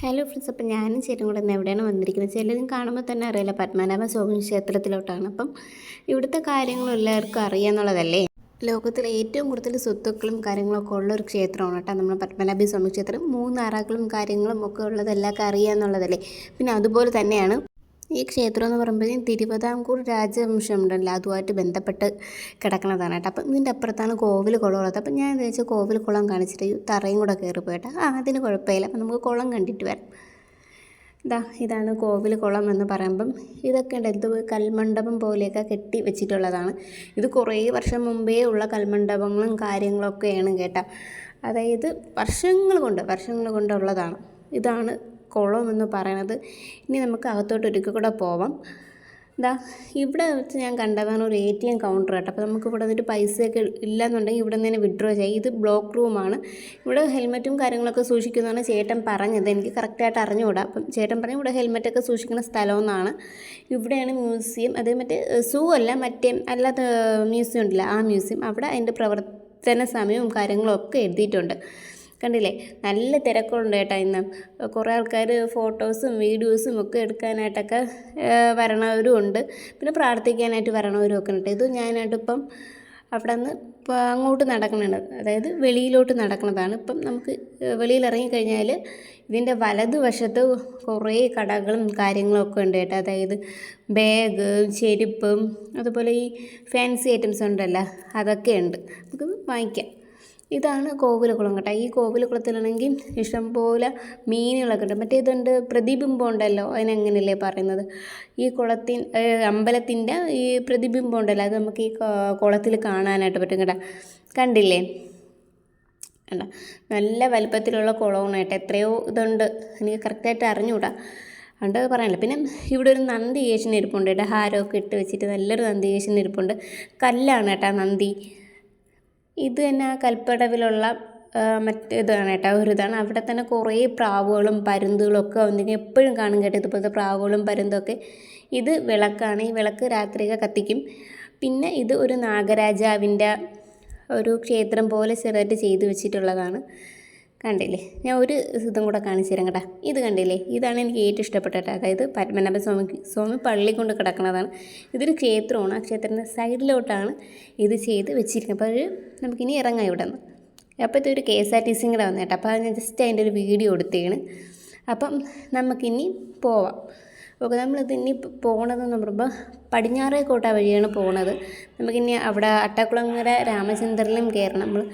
Hello friends അപ്പം ഞാനും ചേരും കൂടെ ഇന്ന് എവിടെയാണ് വന്നിരിക്കുന്നത്? ചിലരും കാണുമ്പോൾ തന്നെ അറിയില്ല പത്മനാഭ സ്വാമി ക്ഷേത്രത്തിലോട്ടാണ്. അപ്പം ഇവിടുത്തെ കാര്യങ്ങളും എല്ലാവർക്കും അറിയാമെന്നുള്ളതല്ലേ ലോകത്തിലെ ഏറ്റവും കൂടുതൽ സ്വത്തുക്കളും കാര്യങ്ങളൊക്കെ ഉള്ള ഒരു ക്ഷേത്രമാണ് കേട്ടോ. നമ്മുടെ പത്മനാഭ സ്വാമി ക്ഷേത്രം. മൂന്നാറാക്കളും കാര്യങ്ങളും ഒക്കെ ഉള്ളത് എല്ലാവർക്കും അറിയാമെന്നുള്ളതല്ലേ പിന്നെ അതുപോലെ തന്നെയാണ് ഈ ക്ഷേത്രം എന്ന് പറയുമ്പോൾ തിരുവിതാംകൂർ രാജവംശം ഉണ്ടല്ലോ അതുമായിട്ട് ബന്ധപ്പെട്ട് കിടക്കുന്നതാണ് കേട്ടോ. അപ്പം ഇതിന്റെ അപ്പുറത്താണ് കോവിൽ കുളം ഉള്ളത് അപ്പം ഞാൻ വിചാരിച്ചു കോവിൽ കുളം കാണിച്ചിട്ട് തറയും കൂടെ കയറി പോയിട്ട് ആ അതിന് കുഴപ്പമില്ല. അപ്പം നമുക്ക് കുളം കണ്ടിട്ട് വരാം. ഇതാ ഇതാണ് കോവിൽ കുളം എന്ന് പറയുമ്പം ഇതൊക്കെ ഉണ്ട്. എന്ത് കൽമണ്ഡപം പോലെയൊക്കെ കെട്ടി വെച്ചിട്ടുള്ളതാണ്. ഇത് കുറേ വർഷം മുമ്പേ ഉള്ള കൽമണ്ഡപങ്ങളും കാര്യങ്ങളൊക്കെയാണ് കേട്ടോ. അതായത് വർഷങ്ങൾ കൊണ്ട് വർഷങ്ങൾ കൊണ്ടുള്ളതാണ്. ഇതാണ് കുളം എന്ന് പറയണത് ഇനി നമുക്ക് അകത്തോട്ട് ഒരിക്കൽ കൂടെ പോവാം. ഇതാ ഇവിടെ വെച്ച് ഞാൻ കണ്ടതാണ് ഒരു എ ടി എം കൗണ്ടർ കേട്ടോ. അപ്പോൾ നമുക്ക് ഇവിടെ വന്നിട്ട് പൈസയൊക്കെ ഇല്ലയെന്നുണ്ടെങ്കിൽ ഇവിടെ നിന്ന് തന്നെ വിഡ്രോ ചെയ്യാം. ഇത് ബ്ലോക്ക് റൂമാണ് ഇവിടെ ഹെൽമെറ്റും കാര്യങ്ങളൊക്കെ സൂക്ഷിക്കുന്നതാണ് ചേട്ടൻ പറഞ്ഞത്. എനിക്ക് കറക്റ്റായിട്ട് അറിഞ്ഞുകൂടാ. അപ്പം ചേട്ടൻ പറഞ്ഞു ഇവിടെ ഹെൽമെറ്റൊക്കെ സൂക്ഷിക്കുന്ന സ്ഥലമെന്നാണ്. ഇവിടെയാണ് മ്യൂസിയം അത് മറ്റേ സൂ അല്ല മറ്റേ അല്ലാത്ത മ്യൂസിയം ഉണ്ടല്ലോ ആ മ്യൂസിയം അവിടെ അതിന്റെ പ്രവർത്തന സമയവും കാര്യങ്ങളും ഒക്കെ എഴുതിയിട്ടുണ്ട്. കണ്ടില്ലേ? നല്ല തിരക്കുണ്ട് കേട്ടോ ഇന്ന്. കുറേ ആൾക്കാർ ഫോട്ടോസും വീഡിയോസും ഒക്കെ എടുക്കാനായിട്ടൊക്കെ വരണവരും ഉണ്ട്. പിന്നെ പ്രാർത്ഥിക്കാനായിട്ട് വരണവരും ഒക്കെ ഉണ്ട്. ഇത് ഞാനായിട്ട് ഇപ്പം അവിടെ നിന്ന് അങ്ങോട്ട് നടക്കുന്നുണ്ട് അതായത് വെളിയിലോട്ട് നടക്കുന്നതാണ് ഇപ്പം നമുക്ക് വെളിയിൽ ഇറങ്ങിക്കഴിഞ്ഞാൽ ഇതിന്റെ വലതുവശത്ത് കുറേ കടകളും കാര്യങ്ങളും ഒക്കെ ഉണ്ട് കേട്ടോ. അതായത് ബാഗ് ചെരുപ്പും അതുപോലെ ഈ ഫാൻസി ഐറ്റംസ് ഉണ്ടല്ലോ അതൊക്കെ ഉണ്ട്. നമുക്ക് വാങ്ങിക്കാം. ഇതാണ് കോവിലക്കുളം കേട്ടോ. ഈ കോവിലക്കുളത്തിലാണെങ്കിൽ ഇഷ്ടംപോലെ മീനുകളൊക്കെ ഉണ്ട്. മറ്റേ ഇതുണ്ട് പ്രതിബിംബം ഉണ്ടല്ലോ അതിനെങ്ങനെയല്ലേ പറയുന്നത്? ഈ കുളത്തിൻ അമ്പലത്തിന്റെ ഈ പ്രതിബിംബം ഉണ്ടല്ലോ അത് നമുക്ക് ഈ കുളത്തിൽ കാണാനായിട്ട് പറ്റും കേട്ടോ. കണ്ടില്ലേ? കണ്ട? നല്ല വലുപ്പത്തിലുള്ള കുളമാണ് കേട്ടോ എത്രയോ ഇതുണ്ട്. എനിക്ക് കറക്റ്റായിട്ട് അറിഞ്ഞുകൂടാ. അതുകൊണ്ട് പറയാനില്ല. പിന്നെ ഇവിടെ ഒരു നന്ദി ഏഷ്യൻ ഇരിപ്പുണ്ട് കേട്ടോ. ഹാരമൊക്കെ ഇട്ട് വെച്ചിട്ട് നല്ലൊരു നന്ദി ഏഷ്യൻ ഇരിപ്പുണ്ട്. കല്ലാണ് കേട്ടോ നന്ദി. ഇത് തന്നെ ആ കൽപ്പടവിലുള്ള മറ്റേതാണ് കേട്ടോ ഒരു ഇതാണ്. അവിടെ തന്നെ കുറേ പ്രാവുകളും പരുന്തുകളും ഒക്കെ വന്നിട്ട് എപ്പോഴും കാണും കേട്ടോ ഇതുപോലത്തെ പ്രാവുകളും പരുന്തൊക്കെ ഇത് വിളക്കാണ്. ഈ വിളക്ക് രാത്രിയൊക്കെ കത്തിക്കും. പിന്നെ ഇത് ഒരു നാഗരാജാവിന്റെ ഒരു ക്ഷേത്രം പോലെ ചെറുതായിട്ട് ചെയ്തു വെച്ചിട്ടുള്ളതാണ്. കണ്ടില്ലേ? ഞാൻ ഒരു ഇതും കൂടെ കാണിച്ചു തരാം കേട്ടോ. ഇത് കണ്ടില്ലേ? ഇതാണ് എനിക്ക് ഏറ്റവും ഇഷ്ടപ്പെട്ടത് അതായത് പത്മനാഭ സ്വാമി സ്വാമി പള്ളി കൊണ്ട് കിടക്കുന്നതാണ്. ഇതൊരു ക്ഷേത്രമാണ്. ആ ക്ഷേത്രത്തിന്റെ സൈഡിലോട്ടാണ് ഇത് ചെയ്ത് വെച്ചിരിക്കുന്നത്. അപ്പോൾ നമുക്കിനി ഇറങ്ങാം ഇവിടെ നിന്ന്. അപ്പോൾ ഇതൊരു കെ എസ് ആർ ടി സിയും കൂടെ വന്നേട്ടോ അപ്പോൾ ഞാൻ ജസ്റ്റ് അതിന്റെ ഒരു വീഡിയോ എടുത്തേണ്. അപ്പം നമുക്കിനി പോവാം. ഓക്കെ നമ്മളിത് ഇനി പോകണതെന്ന് പറയുമ്പോൾ പടിഞ്ഞാറേക്കോട്ട വഴിയാണ് പോണത്. നമുക്കിനി അവിടെ അട്ടക്കുളങ്ങര രാമചന്ദ്രനിലും കയറണം നമ്മൾ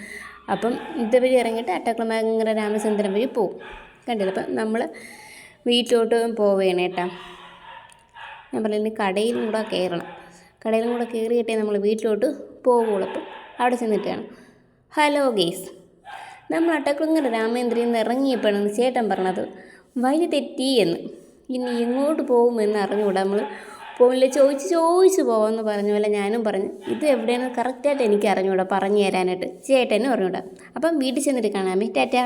അപ്പം ഇത് വഴി ഇറങ്ങിയിട്ട് അട്ടക്കുളമങ്ങര രാമചന്ദ്രൻ വഴി പോകും കണ്ടില്ല? അപ്പം നമ്മൾ വീട്ടിലോട്ട് പോവുകയാണ് കേട്ടോ. ഞാൻ പറയുന്നത് കടയിലും കൂടെ കയറണം. കടയിലും കൂടെ കയറിയിട്ടേ നമ്മൾ വീട്ടിലോട്ട് പോകുള്ളൂ അപ്പം അവിടെ ചെന്നിട്ട് ഹലോ ഗേസ്. നമ്മൾ അട്ടക്കുളങ്ങര രാമേന്ദ്രൻ നിന്ന് ഇറങ്ങിയപ്പോഴാണ് ചേട്ടൻ പറഞ്ഞത് വഴി തെറ്റി എന്ന്. ഇനി എങ്ങോട്ട് പോകുമെന്ന് അറിഞ്ഞുകൂടാ നമ്മൾ പോകില്ല ചോദിച്ച് ചോദിച്ച് പോകാമെന്ന് പറഞ്ഞ പോലെ ഞാനും പറഞ്ഞു ഇത് എവിടെയാണ് കറക്റ്റായിട്ട് എനിക്ക് അറിഞ്ഞുകൂടാ പറഞ്ഞു തരാനായിട്ട്. ചേട്ടനും അറിഞ്ഞുകൂടാ അപ്പം വീട്ടിൽ ചെന്നിട്ട് കാണാമേ ടാറ്റ.